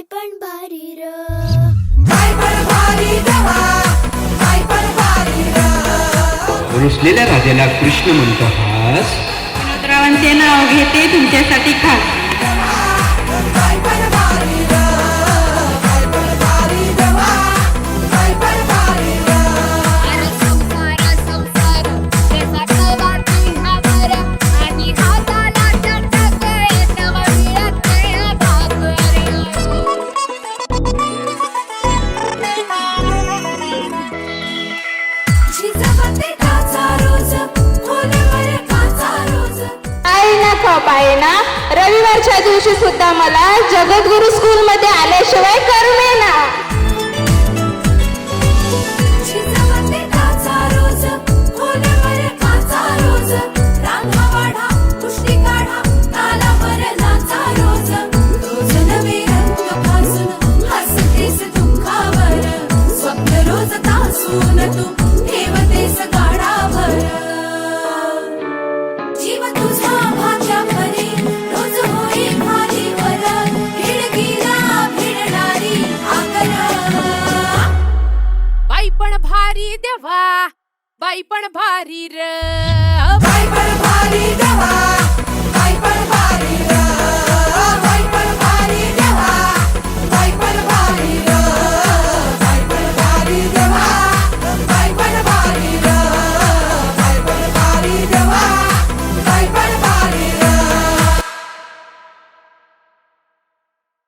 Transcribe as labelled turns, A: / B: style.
A: Bye भारी र.
B: भारी भारी र
C: रुसलेल्या राजाला कृष्ण म्हणतो हास
D: विनोदरावांचे नाव घेते तुमच्यासाठी खास. आहे ना रविवारच्या दिवशी सुद्धा मला जगद्गुरु स्कूलमध्ये आल्याशिवाय
B: करू
E: नये ना. भारी देवा बाई पण भारी र.